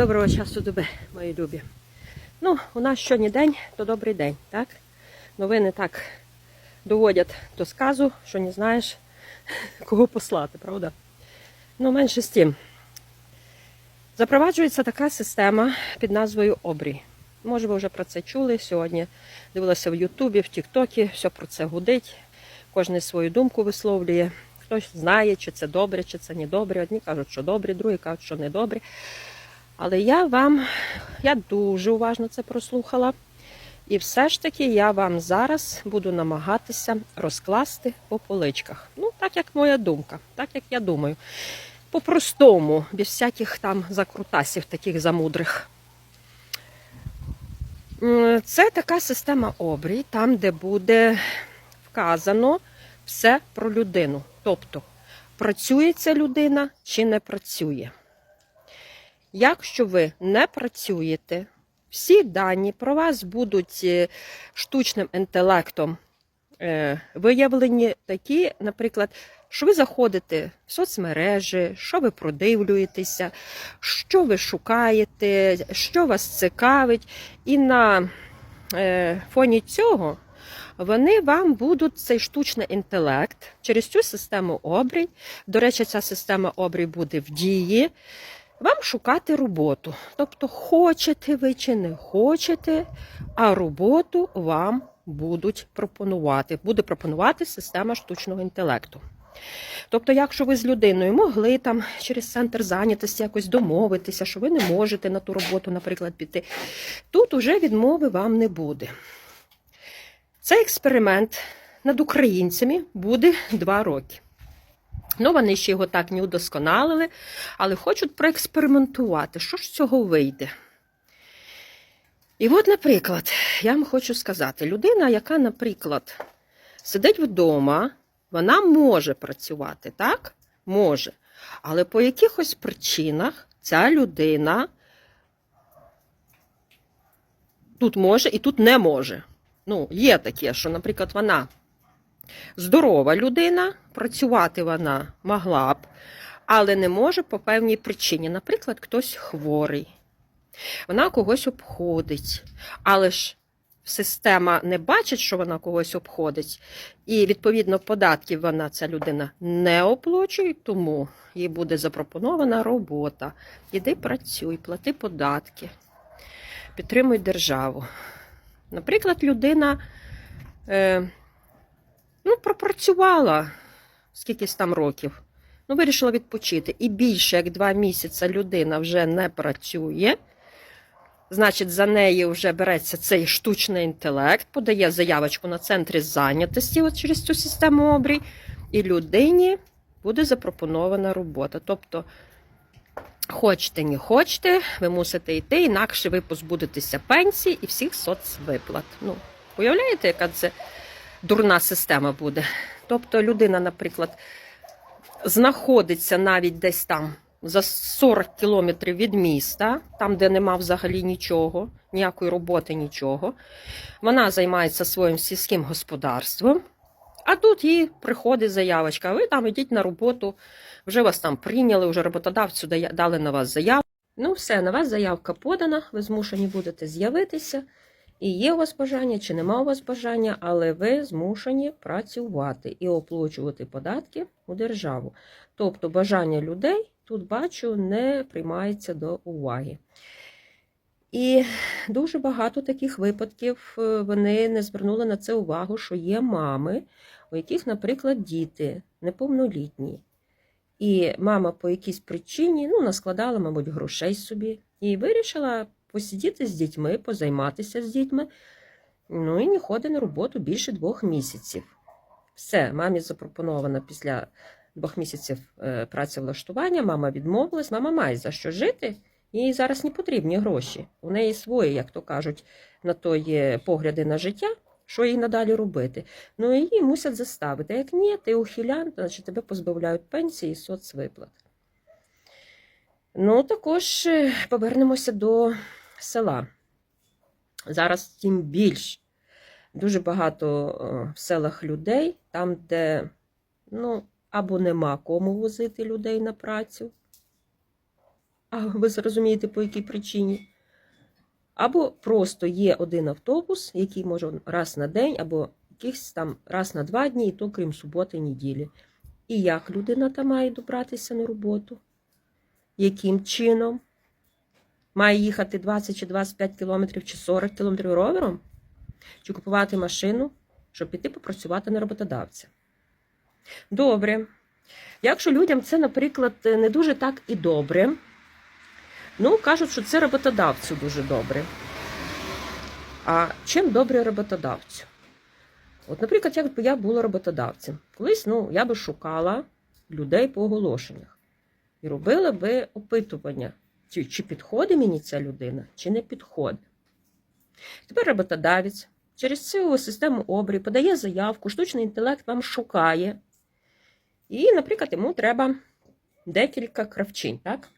Доброго часу доби, мої любі. Ну, у нас щодня день, то добрий день, так? Новини так доводять до сказу, що не знаєш, кого послати, правда? Ну, менше з тим. Запроваджується така система під назвою Обрій. Може, ви вже про це чули сьогодні. Дивилася в Ютубі, в Тіктокі, все про це гудить. Кожен свою думку висловлює. Хтось знає, чи це добре, чи це не добре. Одні кажуть, що добре, другі кажуть, що не добре. Але я вам, я дуже уважно це прослухала. І все ж таки я вам зараз буду намагатися розкласти по поличках. Ну, так як моя думка, так як я думаю. По-простому, без всяких там закрутасів, таких замудрих. Це така система обрій, там, де буде вказано все про людину. Тобто, працює ця людина чи не працює. Якщо ви не працюєте, всі дані про вас будуть е, штучним інтелектом е, виявлені такі, наприклад, що ви заходите в соцмережі, що ви продивлюєтеся, що ви шукаєте, що вас цікавить, і на е, фоні цього вони вам будуть цей штучний інтелект через цю систему обрій. До речі, ця система обрій буде в дії. Вам шукати роботу. Тобто, хочете ви чи не хочете, а роботу вам будуть пропонувати. Буде пропонувати система штучного інтелекту. Тобто, якщо ви з людиною могли там через центр зайнятості якось домовитися, що ви не можете на ту роботу, наприклад, піти, тут уже відмови вам не буде. Цей експеримент над українцями буде два роки. Ну, вони ще його так не удосконалили, але хочуть проекспериментувати, що ж з цього вийде. І от, наприклад, я вам хочу сказати: людина, яка, наприклад, сидить вдома, вона може працювати, так? Може. Але по якихось причинах ця людина тут може і тут не може. Ну, є таке, що, наприклад, вона здорова людина, працювати вона могла б, але не може по певній причині. Наприклад, хтось хворий, вона когось обходить, але ж система не бачить, що вона когось обходить, і, відповідно, податків вона, ця людина, не оплачує, тому їй буде запропонована робота. Іди працюй, плати податки, підтримуй державу. Наприклад, людина. Е, Ну, пропрацювала скількись там років. Ну, вирішила відпочити. І більше як два місяці людина вже не працює. Значить, за неї вже береться цей штучний інтелект, подає заявочку на центрі зайнятості от через цю систему обрій, і людині буде запропонована робота. Тобто, хочете, не хочете, ви мусите йти, інакше ви позбудетеся пенсії і всіх соцвиплат. Ну, уявляєте, яка це дурна система буде. Тобто людина, наприклад, знаходиться навіть десь там за 40 кілометрів від міста, там, де нема взагалі нічого, ніякої роботи, нічого. Вона займається своїм сільським господарством. А тут їй приходить заявочка, ви там йдіть на роботу, вже вас там прийняли, вже роботодавцю дали на вас заяву. Ну, все, на вас заявка подана, ви змушені будете з'явитися. І є у вас бажання, чи нема у вас бажання, але ви змушені працювати і оплачувати податки у державу. Тобто бажання людей, тут бачу, не приймається до уваги. І дуже багато таких випадків е, вони не звернули на це увагу, що є мами, у яких, наприклад, діти неповнолітні. І мама по якійсь причині ну, наскладала, мабуть, грошей собі і вирішила посидіти з дітьми, позайматися з дітьми. Ну і не ходить на роботу більше двох місяців. Все, мамі запропоновано після двох місяців е, працевлаштування. Мама відмовилась, мама має за що жити, їй зараз не потрібні гроші. У неї свої, як то кажуть, на то є погляди на життя. Що їй надалі робити? Ну її мусять заставити. Як ні, ти ухилян, значить тебе позбавляють пенсії і соцвиплат. Ну, також е, повернемося до села. Зараз тим більш дуже багато е, в селах людей, там, де ну, або нема кому возити людей на працю, а ви зрозумієте, по якій причині. Або просто є один автобус, який може раз на день, або якихось там раз на два дні, і то крім суботи, неділі. І як людина там має добратися на роботу? Яким чином? Має їхати 20 чи 25 кілометрів чи 40 кілометрів ровером? Чи купувати машину, щоб піти попрацювати на роботодавця? Добре. Якщо людям це, наприклад, не дуже так і добре, ну, кажуть, що це роботодавцю дуже добре. А чим добре роботодавцю? От, наприклад, якби я була роботодавцем, колись ну, я би шукала людей по оголошеннях і робила би опитування, чи, чи підходить мені ця людина, чи не підходить. Тепер роботодавець через цю систему обрій подає заявку, штучний інтелект вам шукає. І, наприклад, йому треба декілька кравчинь, так?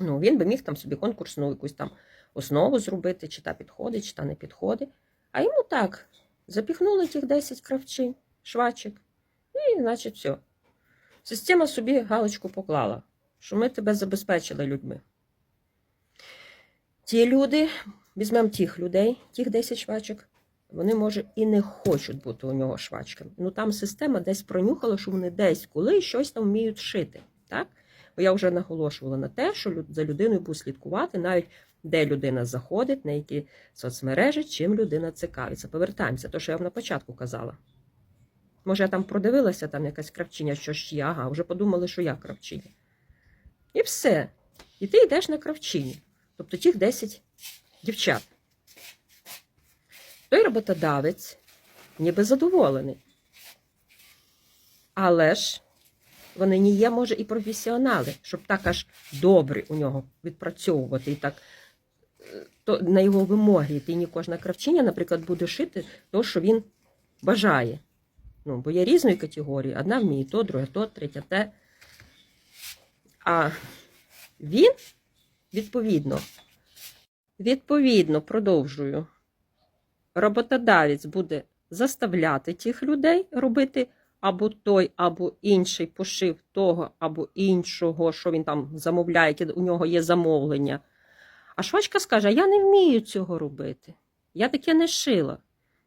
Ну, він би міг там собі конкурсну якусь там основу зробити, чи та підходить, чи та не підходить. А йому так, запіхнули тих 10 кравчинь, швачок, і, значить, все. Система собі галочку поклала, що ми тебе забезпечили людьми. Ті люди, візьмемо тих людей, тих 10 швачок, вони, може, і не хочуть бути у нього швачками. Ну там система десь пронюхала, що вони десь коли щось там вміють шити. Так? Бо я вже наголошувала на те, що за людиною буде слідкувати, навіть де людина заходить, на які соцмережі, чим людина цікавиться. Повертаємося, то, що я вам на початку казала. Може, я там продивилася, там якась кравчиня, що ж я, ага, вже подумали, що я кравчиня. І все. І ти йдеш на кравчині. Тобто тих 10 дівчат. Той роботодавець ніби задоволений. Але ж вони не є, може, і професіонали, щоб так аж добре у нього відпрацьовувати і так то на його вимоги йти. Не кожна кравчиня, наприклад, буде шити то, що він бажає. Ну, бо є різної категорії. Одна вміє то, друга то, третя те. А він, відповідно, відповідно, продовжую, роботодавець буде заставляти тих людей робити або той, або інший пошив того, або іншого, що він там замовляє, яке у нього є замовлення. А швачка скаже: я не вмію цього робити. Я таке не шила.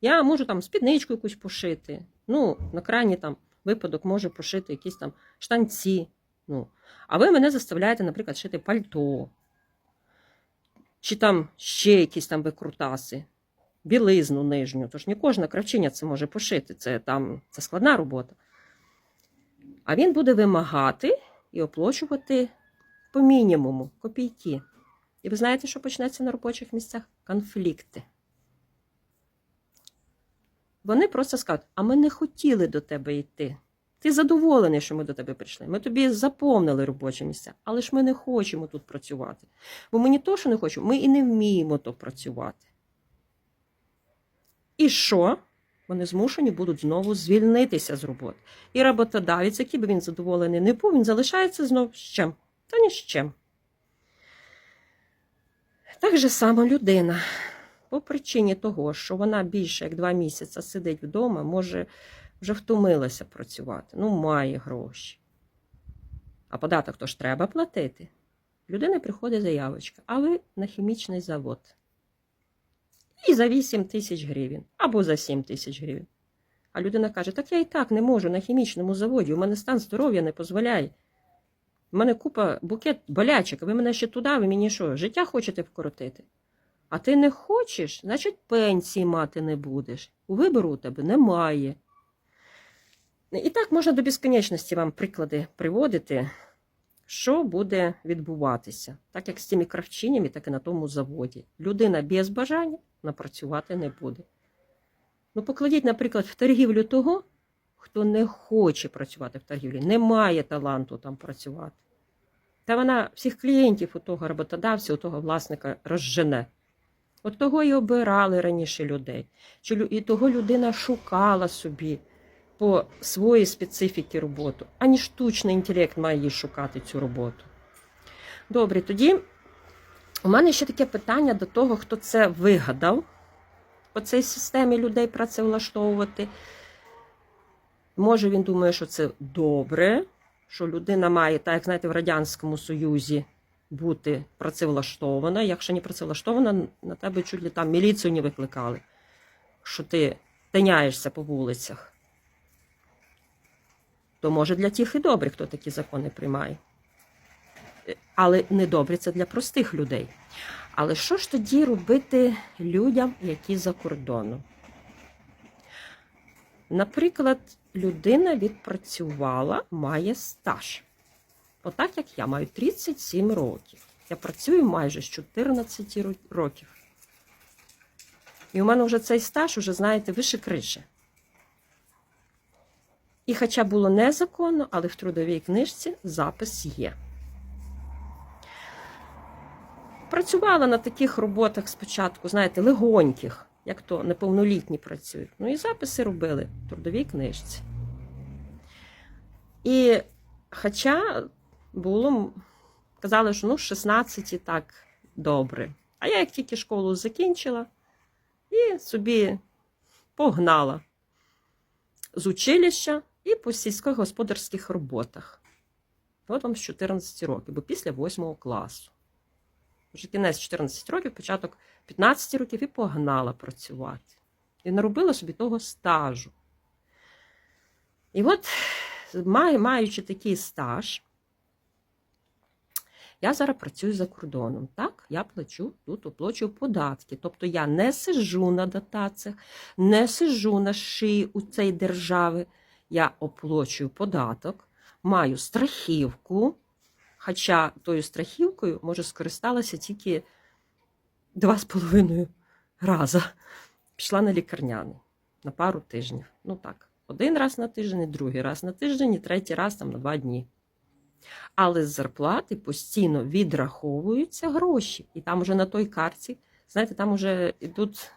Я можу там спідничку якусь пошити. Ну, на крайній там випадок можу пошити якісь там штанці. Ну. А ви мене заставляєте, наприклад, шити пальто. Чи там ще якісь там викрутаси, білизну нижню. Тож не кожна кравчиня це може пошити. Це там це складна робота. А він буде вимагати і оплачувати по мінімуму копійки. І ви знаєте, що почнеться на робочих місцях? Конфлікти. Вони просто скажуть, а ми не хотіли до тебе йти. Ти задоволений, що ми до тебе прийшли. Ми тобі заповнили робочі місця, але ж ми не хочемо тут працювати. Бо ми не то, що не хочемо, ми і не вміємо то працювати. І що? Вони змушені будуть знову звільнитися з роботи. І роботодавець, який би він задоволений не був, він залишається знову з чим? Та ні з чим. Так же само людина. По причині того, що вона більше як два місяці сидить вдома, може вже втомилася працювати, ну, має гроші. А податок то ж треба платити. Людина приходить заявочка, а ви на хімічний завод. І за 8 тисяч гривень або за 7 тисяч гривень. А людина каже: так я і так не можу на хімічному заводі, у мене стан здоров'я не дозволяє. У мене купа букет болячок, ви мене ще туди, ви мені що, життя хочете вкоротити? А ти не хочеш, значить пенсії мати не будеш. У вибору у тебе немає. І так можна до безконечності вам приклади приводити, що буде відбуватися, так як з цими кравчинями, так і на тому заводі. Людина без бажання напрацювати не буде. Ну, покладіть, наприклад, в торгівлю того, хто не хоче працювати в торгівлі, не має таланту там працювати. Та вона всіх клієнтів у того роботодавця, у того власника розжене. От того і обирали раніше людей. І того людина шукала собі по своїй специфіки роботу, ані штучний інтелект має їй шукати цю роботу. Добре, тоді у мене ще таке питання до того, хто це вигадав по цій системі людей працевлаштовувати. Може, він думає, що це добре, що людина має, так як знаєте, в Радянському Союзі бути працевлаштована. Якщо не працевлаштована, на тебе чуть ли там міліцію не викликали, що ти тиняєшся по вулицях. То може для тих і добре, хто такі закони приймає. Е, Але недобре це для простих людей. Але що ж тоді робити людям, які за кордоном? Наприклад, людина відпрацювала, має стаж. Отак як я маю 37 років. Я працюю майже з 14 років. І у мене вже цей стаж, уже, знаєте, вище криші. І хоча було незаконно, але в трудовій книжці запис є. Працювала на таких роботах спочатку, знаєте, легоньких, як то неповнолітні працюють. Ну і записи робили в трудовій книжці. І хоча було, казали, що ну, 16 і так добре. А я як тільки школу закінчила і собі погнала з училища і по сільськогосподарських роботах. От вам з 14 років, бо після 8 класу. Вже кінець 14 років, початок 15 років і погнала працювати. І наробила собі того стажу. І от, маючи такий стаж, я зараз працюю за кордоном. Так, я плачу тут, оплачую податки. Тобто я не сиджу на дотаціях, не сиджу на шиї у цій держави. Я оплачую податок, маю страхівку. Хоча тою страхівкою, може, скористалася тільки два з половиною рази. Пішла на лікарняний на пару тижнів. Ну так, один раз на тиждень, другий раз на тиждень, і третій раз там на два дні. Але з зарплати постійно відраховуються гроші. І там уже на той карті, знаєте, там вже йдуть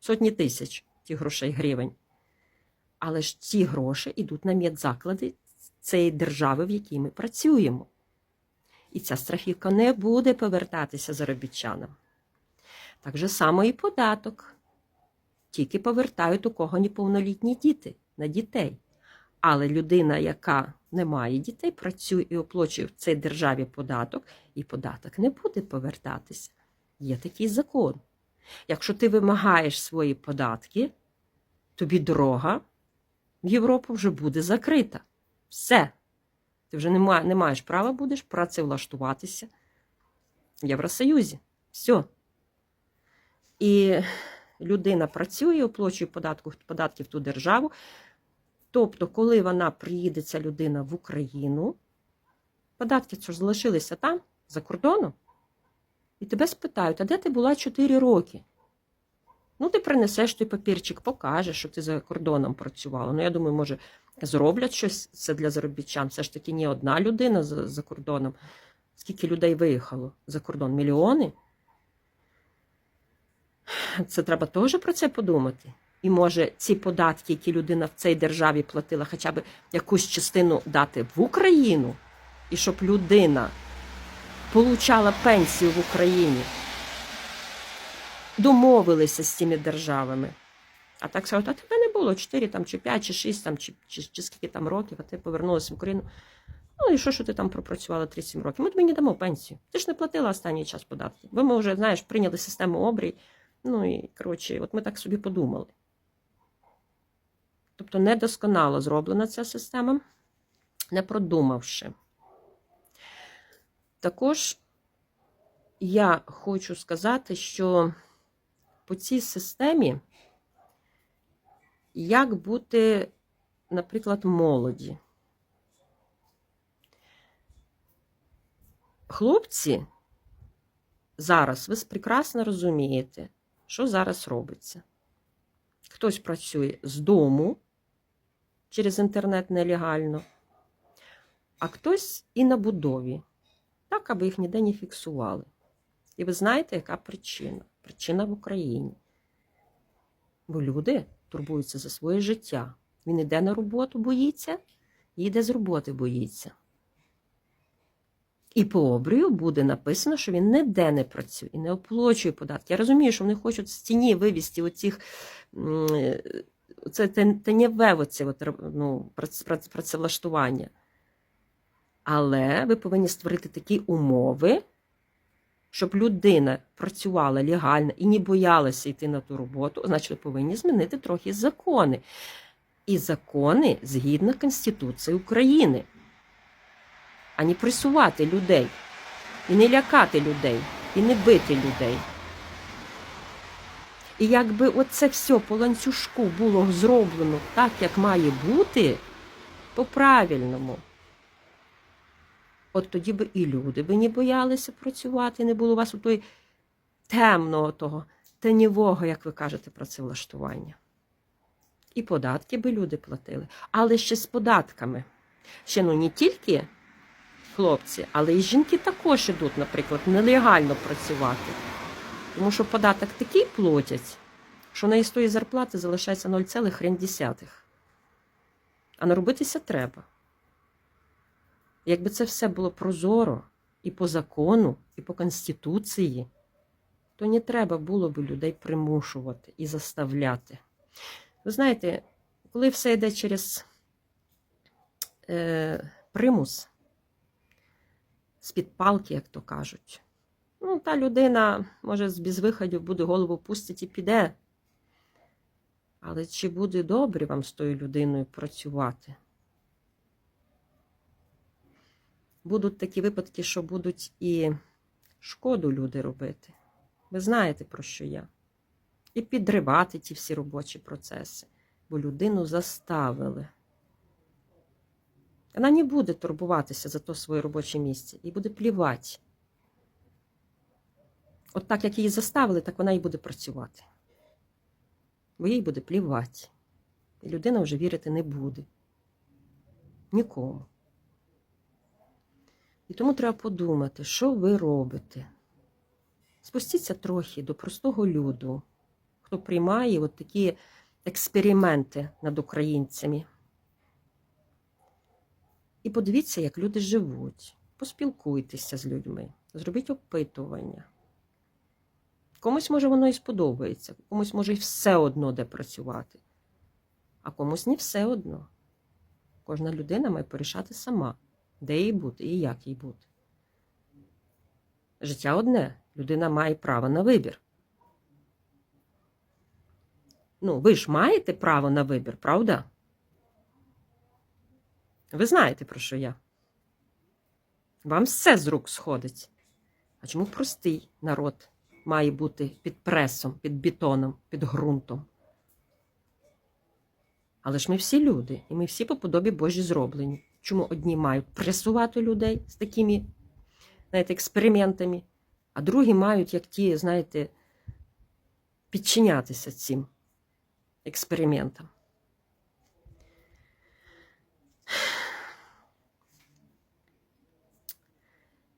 сотні тисяч тих грошей гривень. Але ж ці гроші йдуть на медзаклади цієї держави, в якій ми працюємо. І ця страхівка не буде повертатися заробітчанам. Так же само і податок. Тільки повертають у кого неповнолітні діти на дітей. Але людина, яка не має дітей, працює і оплачує в цій державі податок, і податок не буде повертатися. Є такий закон. Якщо ти вимагаєш свої податки, тобі дорога в Європу вже буде закрита. Все. Ти вже не, ма- не маєш права будеш працевлаштуватися в Євросоюзі. Все. І людина працює, оплачує податку, в ту державу. Тобто, коли вона приїде, ця людина в Україну, податки що залишилися там, за кордоном, і тебе спитають, а де ти була 4 роки? Ну, ти принесеш той папірчик, покажеш, що ти за кордоном працювала. Ну, я думаю, може, зроблять щось це для заробітчан. Все ж таки не одна людина за, за кордоном. Скільки людей виїхало за кордон? Мільйони? Це треба теж про це подумати. І може ці податки, які людина в цій державі платила, хоча б якусь частину дати в Україну, і щоб людина получала пенсію в Україні, домовилися з цими державами. А так сказати, а тебе не було 4 там, чи 5, чи 6, там, чи, чи, чи скільки там років, а ти повернулася в Україну. Ну і що, що ти там пропрацювала 37 років? Ми тобі не дамо пенсію. Ти ж не платила останній час податки. Бо ми вже, знаєш, прийняли систему обрій. Ну і коротше, от ми так собі подумали. Тобто недосконало зроблена ця система, не продумавши. Також я хочу сказати, що по цій системі, як бути, наприклад, молоді. Хлопці зараз, ви прекрасно розумієте, що зараз робиться. Хтось працює з дому через інтернет нелегально, а хтось і на будові, так, аби їх ніде не фіксували. І ви знаєте, яка причина? Причина в Україні. Бо люди турбуються за своє життя. Він іде на роботу, боїться, їде з роботи боїться. І по обрію буде написано, що він ніде не працює і не оплачує податки. Я розумію, що вони хочуть з тіні вивести оцих, це тенєве оце от, ну, прац- прац- працевлаштування. Але ви повинні створити такі умови, щоб людина працювала легально і не боялася йти на ту роботу, значить, ви повинні змінити трохи закони. І закони згідно Конституції України, а не пресувати людей, і не лякати людей, і не бити людей. І якби оце все по ланцюжку було зроблено так, як має бути, по-правильному, от тоді би і люди би не боялися працювати, не було у вас у той темного того, тенєвого, як ви кажете, працевлаштування. І податки би люди платили, але ще з податками. Ще ну не тільки хлопці, але і жінки також ідуть, наприклад, нелегально працювати. Тому що податок такий платять, що на із тої зарплати залишається 0,1. А наробитися треба. Якби це все було прозоро і по закону, і по Конституції, то не треба було б людей примушувати і заставляти. Ви знаєте, коли все йде через е, примус, з-під палки, як то кажуть, ну, та людина, може, з безвиходів буде голову пустить і піде. Але чи буде добре вам з тою людиною працювати? Будуть такі випадки, що будуть і шкоду люди робити. Ви знаєте, про що я? І підривати ті всі робочі процеси, бо людину заставили. Вона не буде турбуватися за то своє робоче місце і буде плівати. От так, як її заставили, так вона і буде працювати. Бо їй буде плівати. І людина вже вірити не буде. Нікому. І тому треба подумати, що ви робите. Спустіться трохи до простого люду, хто приймає от такі експерименти над українцями. І подивіться, як люди живуть. Поспілкуйтеся з людьми, зробіть опитування. Комусь, може, воно і сподобається, комусь може і все одно де працювати, а комусь не все одно. Кожна людина має порішати сама, де їй бути і як їй бути. Життя одне, людина має право на вибір. Ну, ви ж маєте право на вибір, правда? Ви знаєте, про що я? Вам все з рук сходить. А чому простий народ має бути під пресом, під бетоном, під ґрунтом? Але ж ми всі люди, і ми всі по подобі Божі зроблені. Чому одні мають пресувати людей з такими, знаєте, експериментами, а другі мають, як ті, знаєте, підчинятися цим експериментам.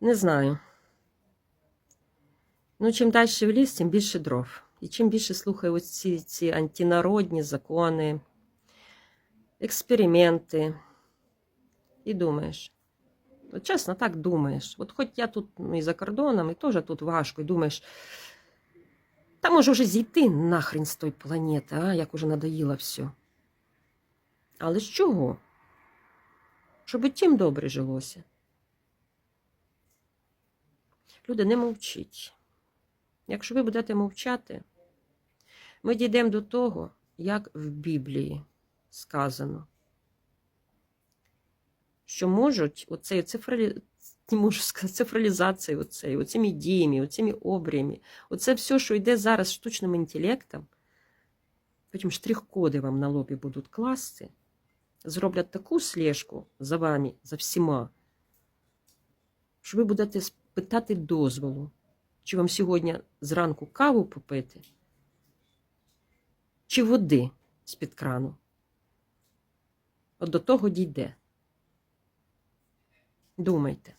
Не знаю. Ну, чим далі в ліс, тим більше дров. І чим більше слухаю ці, ці антинародні закони, експерименти. І думаєш. От чесно, так думаєш. От хоч я тут ну, і за кордоном, і теж тут важко, і думаєш, та може вже зійти нахрен з тої планети, а як уже надоїло все. Але з чого? Щоб і тим добре жилося. Люди, не мовчіть. Якщо ви будете мовчати, ми дійдемо до того, як в Біблії сказано, що можуть оцею цифралі... можу сказати, цифралізацією, оцею, оцими діями, оцими обріями, оце все, що йде зараз штучним інтелектом, потім штрих-коди вам на лобі будуть класти, зроблять таку слежку за вами, за всіма, що ви будете питати дозволу, чи вам сьогодні зранку каву попити, чи води з-під крану. От до того дійде. Думайте.